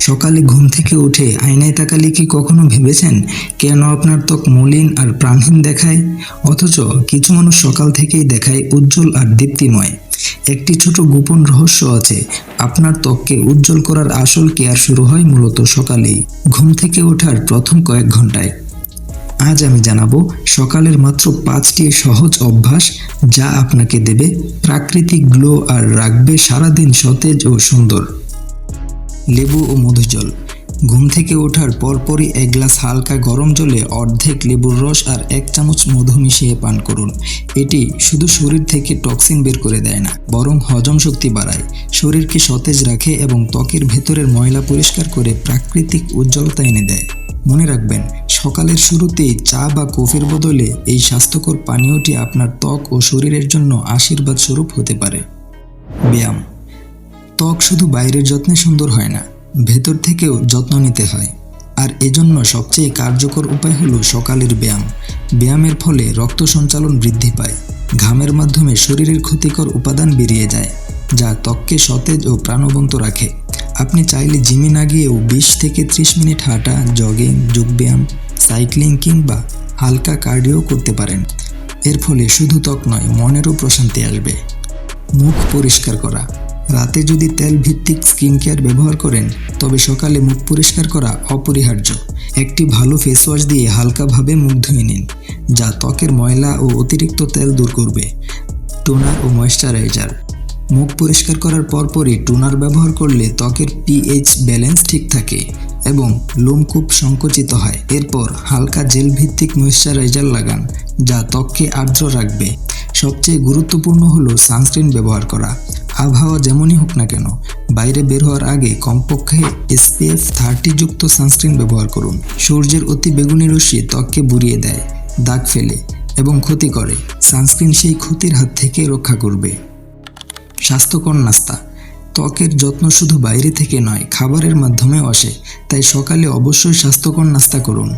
সকালে ঘুম থেকে উঠে আয়নায় তাকালে কি কখনো ভেবেছেন? কেন আপনার ত্বক মলিন আর প্রাণহীন দেখায়? অথচ কিছু মানুষ সকাল থেকেই দেখায় উজ্জ্বল আর দীপ্তিময়। একটি ছোট গোপন রহস্য আছে। আপনার ত্বককে উজ্জ্বল করার আসল কেয়ার শুরু হয় মূলত সকালেই, ঘুম থেকে ওঠার প্রথম কয়েক ঘন্টায় আজ আমি জানাব সকালের মাত্র পাঁচটি সহজ অভ্যাস যা আপনাকে দেবে প্রাকৃতিক গ্লো আর রাখবে সারাদিন সতেজ ও সুন্দর। লেবু ও মধু জল। ঘুম থেকে ওঠার পরপরই এক গ্লাস হালকা গরম জলে অর্ধেক লেবুর রস আর এক চামচ মধু মিশিয়ে পান করুন। এটি শুধু শরীর থেকে টক্সিন বের করে দেয় না, বরং হজম শক্তি বাড়ায়। শরীরকে সতেজ রাখে এবং ত্বকের ভেতরের ময়লা পরিষ্কার করে প্রাকৃতিক উজ্জ্বলতা এনে দেয়। মনে রাখবেন, সকালের শুরুতেই চা বা কফির বদলে এই স্বাস্থ্যকর পানীয়টি আপনার ত্বক ও শরীরের জন্য আশীর্বাদ স্বরূপ হতে পারে। ব্যায়াম। ত্বক শুধু বাইরের যত্নে সুন্দর হয় না, ভেতর থেকেও যত্ন নিতে হয়। আর এজন্য সবচেয়ে কার্যকর উপায় হলো সকালের ব্যায়াম। ব্যায়ামের ফলে রক্ত সঞ্চালন বৃদ্ধি পায়, ঘামের মাধ্যমে শরীরের ক্ষতিকর উপাদান বেরিয়ে যায়, যা ত্বককে সতেজ ও প্রাণবন্ত রাখে। আপনি চাইলে জিমে না গিয়েও বিশ থেকে ত্রিশ মিনিট হাঁটা, জগিং, যোগব্যায়াম, সাইক্লিং কিংবা হালকা কার্ডিও করতে পারেন। এর ফলে শুধু ত্বক নয়, মনেরও প্রশান্তি আসবে। মুখ পরিষ্কার করা রাতে যদি তেল ভিত্তিক স্কিন কেয়ার ব্যবহার করেন, তবে সকালে মুখ পরিষ্কার করা অপরিহার্য। একটি ভালো ফেস ওয়াশ দিয়ে হালকাভাবে মুখ ধুয়ে নিন, যা ত্বকের ময়লা ও অতিরিক্ত তেল দূর করবে। টোনার ও ময়শ্চারাইজার। মুখ পরিষ্কার করার পরপরই টোনার ব্যবহার করলে ত্বকের পিএইচ ব্যালেন্স ঠিক থাকে এবং লোম খুব সংকুচিত হয়। এরপর হালকা জেল ভিত্তিক ময়শ্চারাইজার লাগান, যা ত্বককে আর্দ্র রাখবে। সবচেয়ে গুরুত্বপূর্ণ হলো সানস্ক্রিন ব্যবহার করা। আবহাওয়া যেমনই হোক না কেন, বাইরে বের হওয়ার আগে কমপক্ষে এসপিএফ থার্টি যুক্ত সানস্ক্রিন ব্যবহার করুন। সূর্যের অতি বেগুনি রশ্মি ত্বককে বুড়িয়ে দেয়, দাগ ফেলে এবং ক্ষতি করে। সানস্ক্রিন সেই ক্ষতির হাত থেকে রক্ষা করবে। স্বাস্থ্যকর নাস্তা। ত্বকের যত্ন শুধু বাইরে থেকে নয়, খাবারের মাধ্যমেও আসে। তাই সকালে অবশ্যই স্বাস্থ্যকর নাস্তা করুন।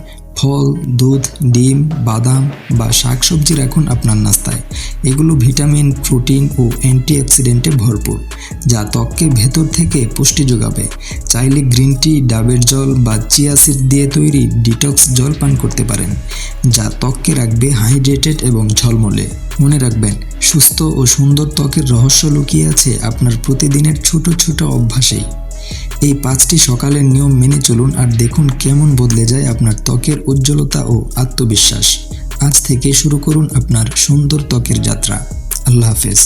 ফল, দুধ, ডিম, বাদাম বা শাকসবজি রাখুন আপনার নাস্তায়। এগুলো ভিটামিন, প্রোটিন ও অ্যান্টিঅক্সিডেন্টে ভরপুর, যা ত্বককে ভেতর থেকে পুষ্টি যোগাবে। চাইলে গ্রিন টি, ডাবের জল বা চিয়া সিড দিয়ে তৈরি ডিটক্স জল পান করতে পারেন, যা ত্বককে রাখবে হাইড্রেটেড এবং ঝলমলে। মনে রাখবেন, সুস্থ ও সুন্দর ত্বকের রহস্য লুকিয়ে আছে আপনার প্রতিদিনের ছোট ছোট অভ্যাসেই। এই পাঁচটি সকালের নিয়ম মেনে চলুন আর দেখুন কেমন বদলে যায় আপনার ত্বকের উজ্জ্বলতা ও আত্মবিশ্বাস। আজ থেকে শুরু করুন আপনার সুন্দর ত্বকের যাত্রা। আল্লাহ হাফেজ।